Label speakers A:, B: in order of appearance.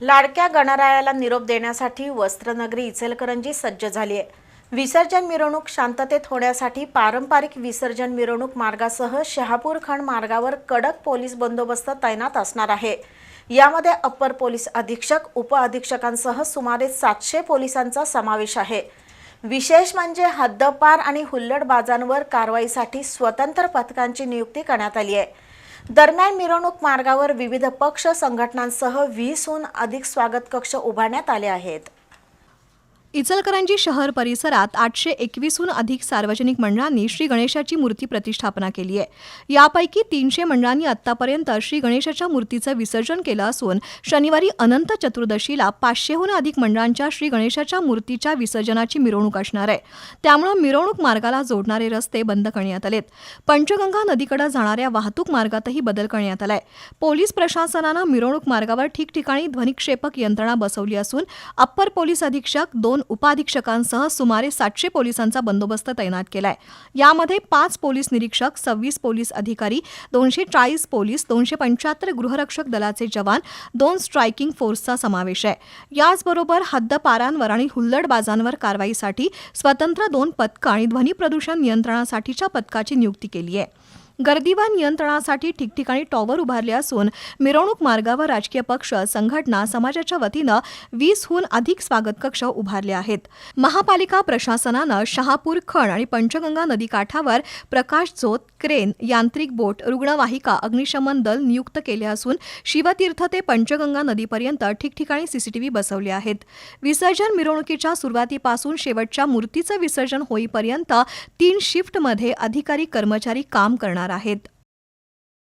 A: लाडक्या गणरायाला निरोप देण्यासाठी वस्त्रनगरी इचलकरंजी सज्ज झाली आहे. विसर्जन मिरवणूक शांततेत होण्यासाठी पारंपरिक विसर्जन मिरवणूक मार्गासह शहापूर खंड मार्गावर कडक पोलीस बंदोबस्त तैनात असणार आहे. यामध्ये अप्पर पोलीस अधीक्षक उपअधीक्षकांसह सुमारे सातशे पोलिसांचा समावेश आहे. विशेष म्हणजे हद्दपार आणि हुल्लडबाजांवर कारवाईसाठी स्वतंत्र पथकांची नियुक्ती करण्यात आली आहे. दरम्यान मिरवणूक मार्गावर विविध पक्ष संघटनांसह वीसहून अधिक स्वागत कक्ष उभारण्यात आले आहेत.
B: इचलकरंजी शहर परिसरात आठशे एकवीसहून अधिक सार्वजनिक मंडळांनी श्री गणेशाची मूर्ती प्रतिष्ठापना केली आहे. यापैकी तीनशे मंडळांनी आतापर्यंत श्री गणेशाच्या मूर्तीचं विसर्जन केलं असून शनिवारी अनंत चतुर्दशीला पाचशेहून अधिक मंडळांच्या श्री गणेशाच्या मूर्तीच्या विसर्जनाची मिरवणूक असणार आहे. त्यामुळे मिरवणूक मार्गाला जोडणारे रस्ते बंद करण्यात आलेत. पंचगंगा नदीकडे जाणाऱ्या वाहतूक मार्गातही बदल करण्यात आलाय. पोलीस प्रशासनानं मिरवणूक मार्गावर ठिकठिकाणी ध्वनिक्षेपक यंत्रणा बसवली असून अप्पर पोलीस अधीक्षक दोन उपाधीक्षकांसह सुमारे सातशे पोलिसांचा बंदोबस्त तैनात केलाय. यामध्ये पाच पोलीस निरीक्षक सव्वीस पोलीस अधिकारी दोनशे चाळीस पोलीस दोनशे पंच्याहत्तर गृहरक्षक दलाचे जवान दोन स्ट्रायकिंग फोर्सचा समावेश आहे. याचबरोबर हद्दपारांवर आणि हुल्लडबाजांवर कारवाईसाठी स्वतंत्र दोन पथकं आणि ध्वनी प्रदूषण नियंत्रणासाठीच्या पथकाची नियुक्ती केली आहे. गर्दीवर नियंत्रणासाठी ठिकठिकाणी टॉवर उभारले असून मिरवणूक मार्गावर राजकीय पक्ष संघटना समाजाच्या वतीनं वीसहून अधिक स्वागत कक्ष उभारले आहेत. महापालिका प्रशासनानं शहापूर खण आणि पंचगंगा नदीकाठावर प्रकाश झोत क्रेन यांत्रिक बोट रुग्णवाहिका अग्निशमन दल नियुक्त केले असून शिवतीर्थ ते पंचगंगा नदीपर्यंत ठिकठिकाणी सीसीटीव्ही बसवले आहेत. विसर्जन मिरवणुकीच्या सुरुवातीपासून शेवटच्या मूर्तीचं विसर्जन होईपर्यंत तीन शिफ्टमध्ये अधिकारी कर्मचारी काम करणार आहेत